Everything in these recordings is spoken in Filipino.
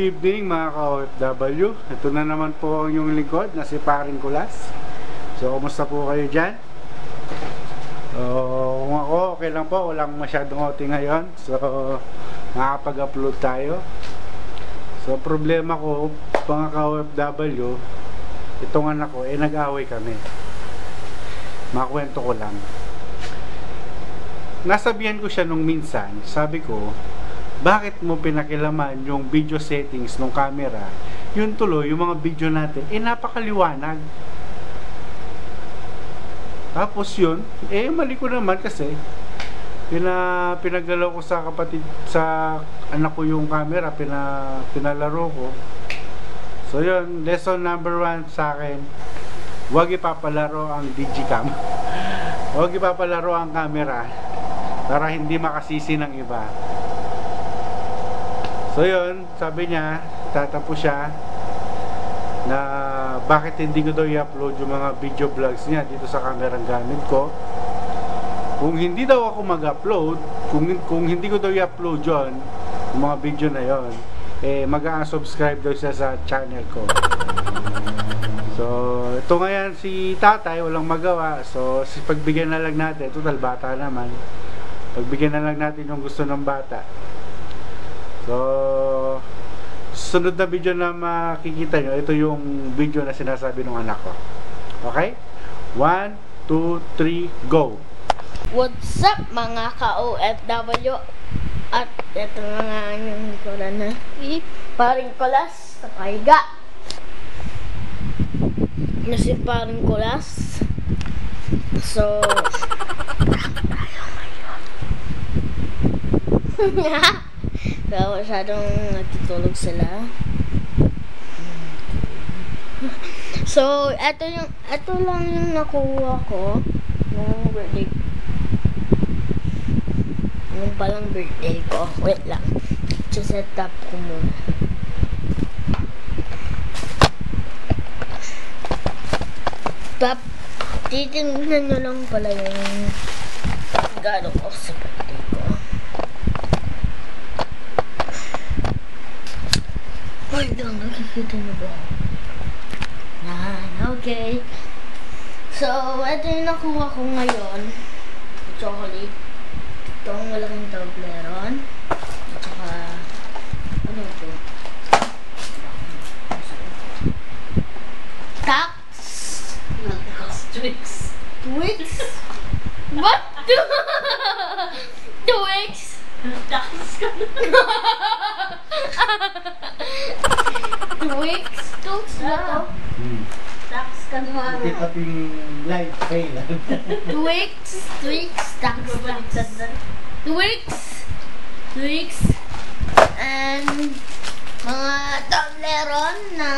evening mga ka-OFW. Ito na naman po ang yung lingkod na si Paring Kulas. So, kumusta po kayo dyan? So, kung ako, okay lang po. Walang masyadong OT ngayon. So, makapag-upload tayo. So, problema ko, mga ka-OFW, itong anak ko, eh, nag-away kami. Makwento ko lang. Nasabihan ko siya nung minsan, sabi ko, bakit mo pinakilaman yung video settings ng camera? Yun tuloy, yung mga video natin, eh napakaliwanag. Tapos yun, eh mali ko naman kasi pina pinagdala ko sa kapatid sa anak ko yung camera, pina pinalaro ko. So yun, lesson number one sa akin, huwag ipapalaro ang digicam. huwag ipapalaro ang camera para hindi makasisi ng iba. So yun, sabi niya, tatapos siya na bakit hindi ko daw i-upload yung mga video vlogs niya dito sa kamerang gamit ko. Kung hindi daw ako mag-upload, kung, kung hindi ko daw i-upload yon yung mga video na yon eh mag-unsubscribe daw siya sa channel ko. So, ito ngayon si tatay, walang magawa. So, si pagbigyan na lang natin, total bata naman. Pagbigyan na lang natin yung gusto ng bata. So, sunod na video na makikita nyo, ito yung video na sinasabi ng anak ko. Okay? 1, 2, 3, go! What's up mga ka-OFW? At ito na nga yung likuran na si Paring Kulas sa Paiga. Na si Paring Kulas. So, tayo ngayon. Kaya masyadong natutulog sila. So, eto yung, eto lang yung nakuha ko nung birthday. Nung palang birthday ko. Wait lang. set up ko muna. Tap, titignan nyo lang pala yung gano'n ko sa birthday ko. Lang, nakikita niyo ba? Yan, okay. So, ito yung nakuha ko ngayon. Chocolate. Itong malaking Toblerone. At saka, ano ito? Tax. Twix. Twix. What? Twix. Tax ka na. Twix. Twix ba to? Hmm. Tax ka na. ating fail. Twix. Twix. Tax. Babaliktad na. Twix. Twix. And mga Toblerone na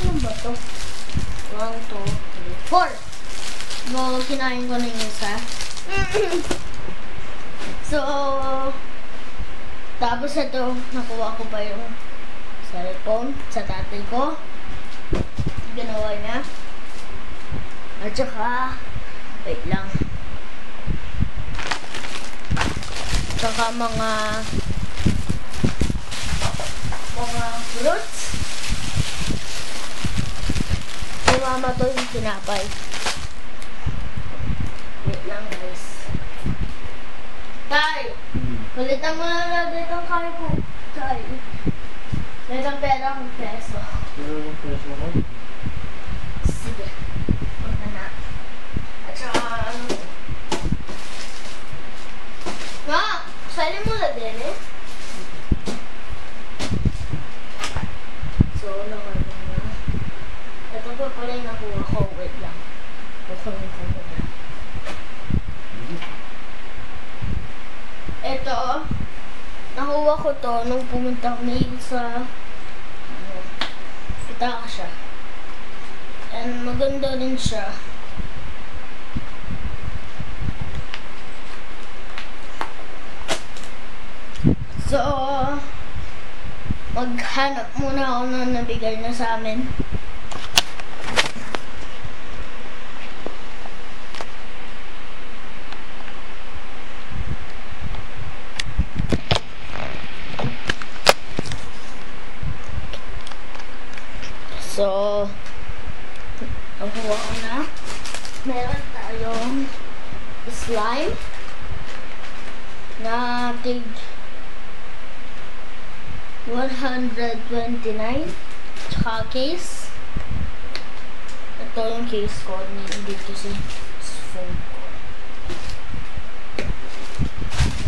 ano ba to? One, two, three, four. So, kinain ko na yung isa. so, tapos ito, nakuha ko pa yung cellphone sa tatay ko. Ginawa niya. At saka, wait lang. Saka mga mga fruits. Kay mama to yung tinapay. Wait lang guys. Tay! Palitan mo na dito ang kaya ko. Tay. Dito ang pera kong peso. Sige. Punta na. At saka ano. Ma! Sali mo na din eh. So, nakano na. Ito pa pala yung nakuha ko. Wait lang. Kukunin ko muna. Ito, nakuha ko to nung pumunta kami sa ano, kita siya. And maganda rin siya. So, maghanap muna ako ng nabigay na sa amin. So, nakuha ko na. Meron tayong slime na tig 129 tsaka case. Ito yung case ko. Dito sa phone ko.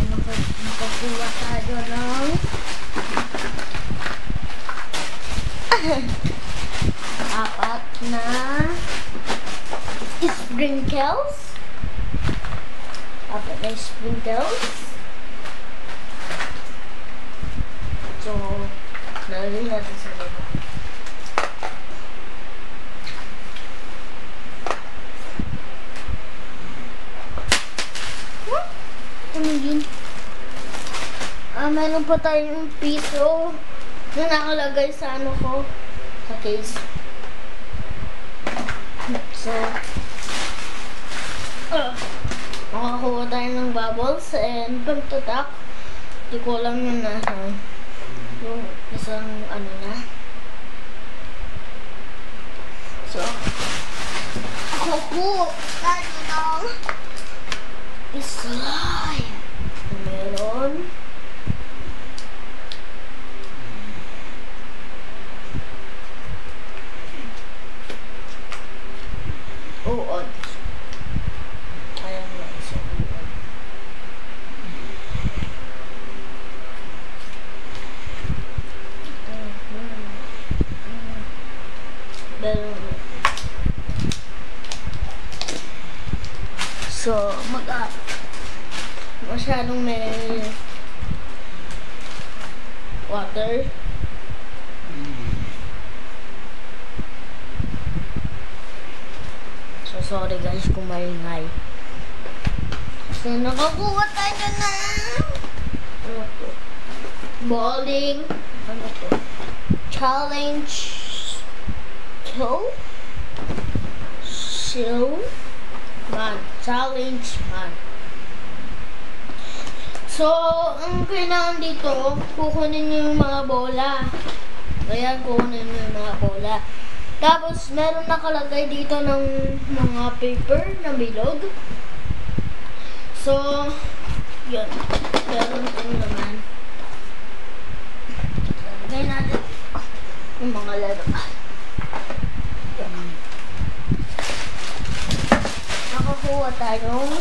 Naka- Nakakuha tayo ng apat na sprinkles. Apat na sprinkles. So, nalagay natin sa. What? Ano yun? Ah, meron pa tayong piso na nakalagay sa ano ko, sa case. So, uh, makakuha tayo ng bubbles and pagtatak. Hindi ko alam yun na yung isang ano na. So, ako po tayo ng slime. Meron. Uod. Ayan na isa uod. So, mag ah, masyadong may water. So, sorry guys kung maingay. So, nakakuha tayo na ano to? Bowling. Ano to? Challenge. Kill? Show? Man. Challenge man. So, ang kailangan dito, kukunin niyo yung mga bola. Ayan, kukunin niyo yung mga bola. Tapos, meron nakalagay dito ng mga paper na bilog. So, yun. Meron din naman. Lagay natin yung mga laro. Nakakuha tayong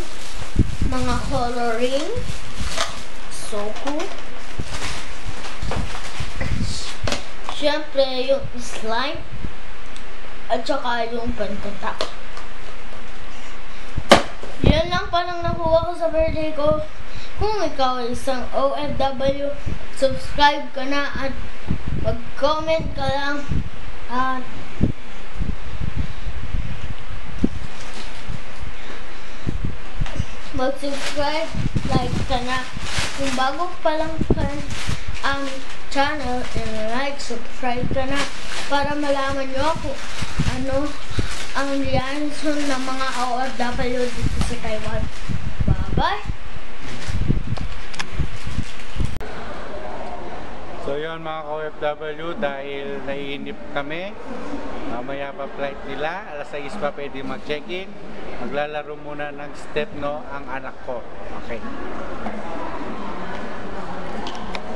mga coloring. So cool. Siyempre, yung slime. At saka yung pantatak. Yan lang palang nakuha ko sa birthday ko. Kung ikaw ay isang OFW, subscribe ka na at mag-comment ka lang. At mag-subscribe, like ka na. Kung bago pa lang ka ang channel, and like, subscribe ka na para malaman nyo ako ano ang reaction ng mga OFW dito sa Taiwan. Bye-bye! So yun mga ka-OFW, dahil naiinip kami, mamaya pa flight nila, alas 6 pa pwede mag-check-in, maglalaro muna ng step no ang anak ko. Okay.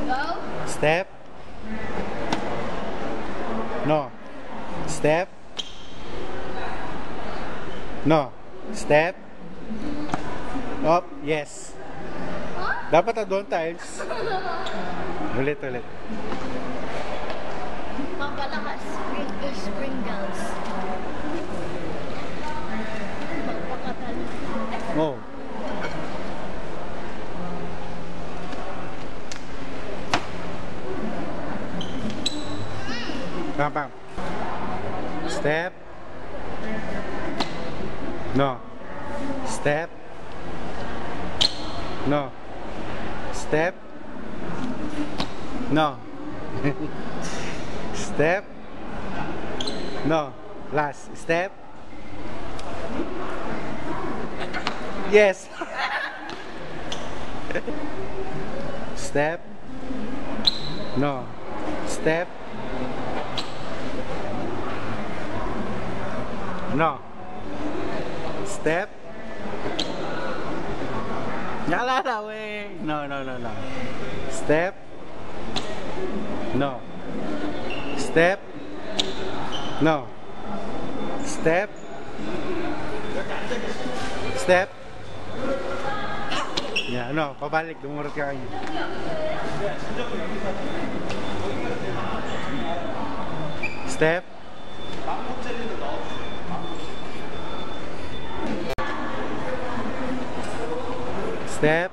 Go! Step. No. Step. No. Step. Up. Yes. Dapat na doon times. Ulit, ulit. Papalakas spring, uh, sprinkles. Pam, pam. Step. No. Step. No. Step. No. Step. No. Last. Step. Yes. Step. No. Step. No. Step. Naalala, we. No, no, no, no. Step. No. Step. No. Step. Step. Yeah, no, pabalik, dumurot ka kanya. Step. Step.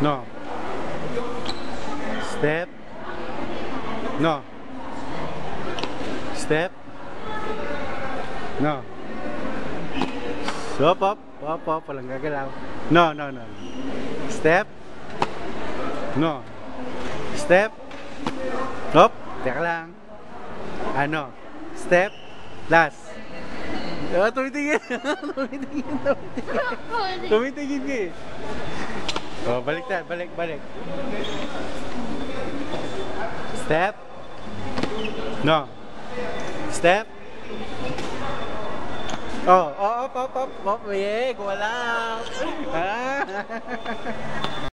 No. Step. No. Step. No. Up, up, up, up, walang gagalaw. No, no, no. Step. No. Step. Up. Teka lang. Ano? Step. Last. Ah, tumitingin. tumitingin, tumitingin. Tumitingin ka eh. Oh, balik na, balik, balik. Step. No. Step. Oh, oh, up, up, up, up, yeah, wala. Ah.